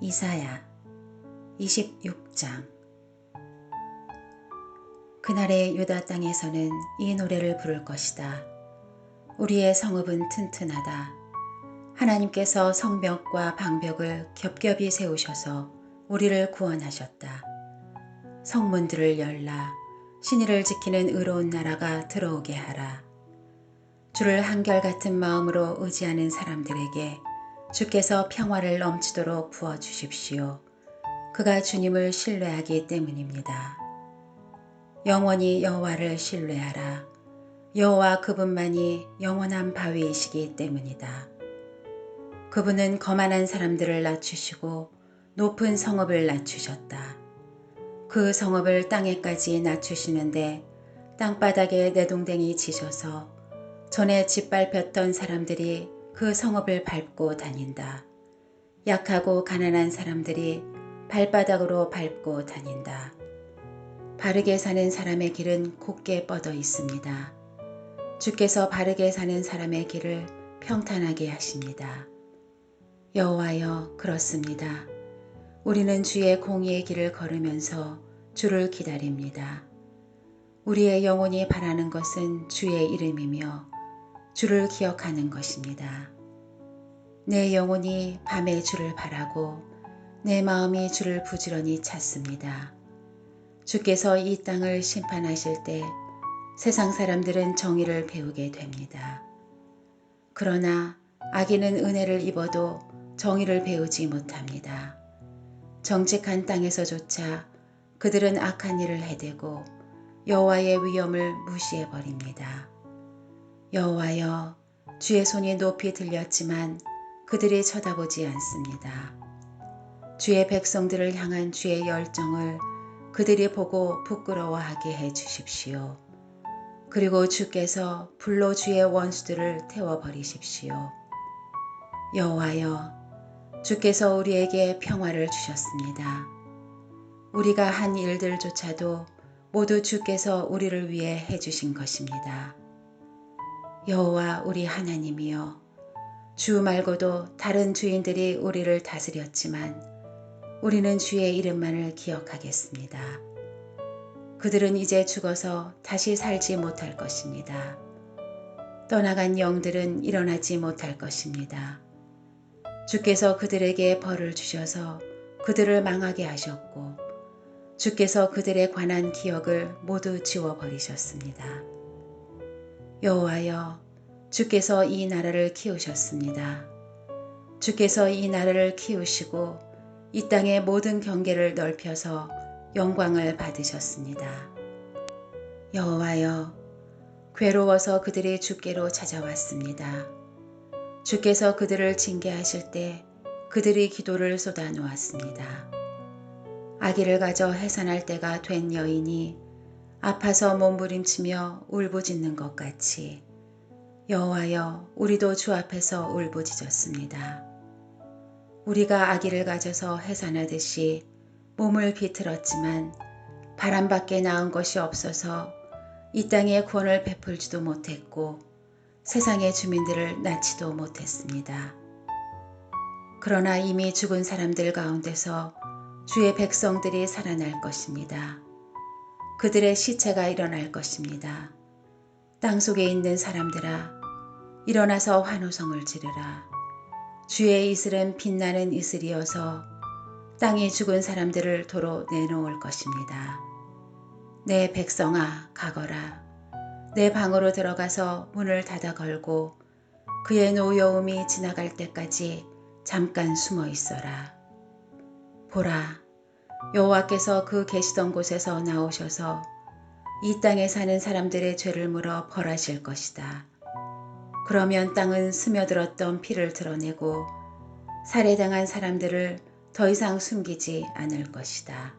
이사야 26장 그날의 유다 땅에서는 이 노래를 부를 것이다. 우리의 성읍은 튼튼하다. 하나님께서 성벽과 방벽을 겹겹이 세우셔서 우리를 구원하셨다. 성문들을 열라 신의를 지키는 의로운 나라가 들어오게 하라. 주를 한결같은 마음으로 의지하는 사람들에게 주께서 평화를 넘치도록 부어주십시오. 그가 주님을 신뢰하기 때문입니다. 영원히 여호와를 신뢰하라. 여호와 그분만이 영원한 바위이시기 때문이다. 그분은 거만한 사람들을 낮추시고 높은 성읍을 낮추셨다. 그 성읍을 땅에까지 낮추시는데 땅바닥에 내동댕이 지셔서 전에 짓밟혔던 사람들이 그 성읍을 밟고 다닌다. 약하고 가난한 사람들이 발바닥으로 밟고 다닌다. 바르게 사는 사람의 길은 곧게 뻗어 있습니다. 주께서 바르게 사는 사람의 길을 평탄하게 하십니다. 여호와여 그렇습니다. 우리는 주의 공의의 길을 걸으면서 주를 기다립니다. 우리의 영혼이 바라는 것은 주의 이름이며 주를 기억하는 것입니다. 내 영혼이 밤에 주를 바라고 내 마음이 주를 부지런히 찾습니다. 주께서 이 땅을 심판하실 때 세상 사람들은 정의를 배우게 됩니다. 그러나 악인은 은혜를 입어도 정의를 배우지 못합니다. 정직한 땅에서조차 그들은 악한 일을 해대고 여호와의 위엄을 무시해 버립니다. 여호와여 주의 손이 높이 들렸지만 그들이 쳐다보지 않습니다. 주의 백성들을 향한 주의 열정을 그들이 보고 부끄러워하게 해 주십시오. 그리고 주께서 불로 주의 원수들을 태워버리십시오. 여호와여 주께서 우리에게 평화를 주셨습니다. 우리가 한 일들조차도 모두 주께서 우리를 위해 해주신 것입니다. 여호와 우리 하나님이여 주 말고도 다른 주인들이 우리를 다스렸지만 우리는 주의 이름만을 기억하겠습니다. 그들은 이제 죽어서 다시 살지 못할 것입니다. 떠나간 영들은 일어나지 못할 것입니다. 주께서 그들에게 벌을 주셔서 그들을 망하게 하셨고 주께서 그들에 관한 기억을 모두 지워버리셨습니다. 여호와여 주께서 이 나라를 키우셨습니다. 주께서 이 나라를 키우시고 이 땅의 모든 경계를 넓혀서 영광을 받으셨습니다. 여호와여 괴로워서 그들이 주께로 찾아왔습니다. 주께서 그들을 징계하실 때 그들이 기도를 쏟아 놓았습니다. 아기를 가져 해산할 때가 된 여인이 아파서 몸부림치며 울부짖는 것 같이 여호와여 우리도 주 앞에서 울부짖었습니다. 우리가 아기를 가져서 해산하듯이 몸을 비틀었지만 바람밖에 나은 것이 없어서 이 땅에 구원을 베풀지도 못했고 세상의 주민들을 낳지도 못했습니다. 그러나 이미 죽은 사람들 가운데서 주의 백성들이 살아날 것입니다. 그들의 시체가 일어날 것입니다. 땅 속에 있는 사람들아 일어나서 환호성을 지르라. 주의 이슬은 빛나는 이슬이어서 땅이 죽은 사람들을 도로 내놓을 것입니다. 내 백성아 가거라. 내 방으로 들어가서 문을 닫아 걸고 그의 노여움이 지나갈 때까지 잠깐 숨어 있어라. 보라 여호와께서 그 계시던 곳에서 나오셔서 이 땅에 사는 사람들의 죄를 물어 벌하실 것이다. 그러면 땅은 스며들었던 피를 드러내고 살해당한 사람들을 더 이상 숨기지 않을 것이다.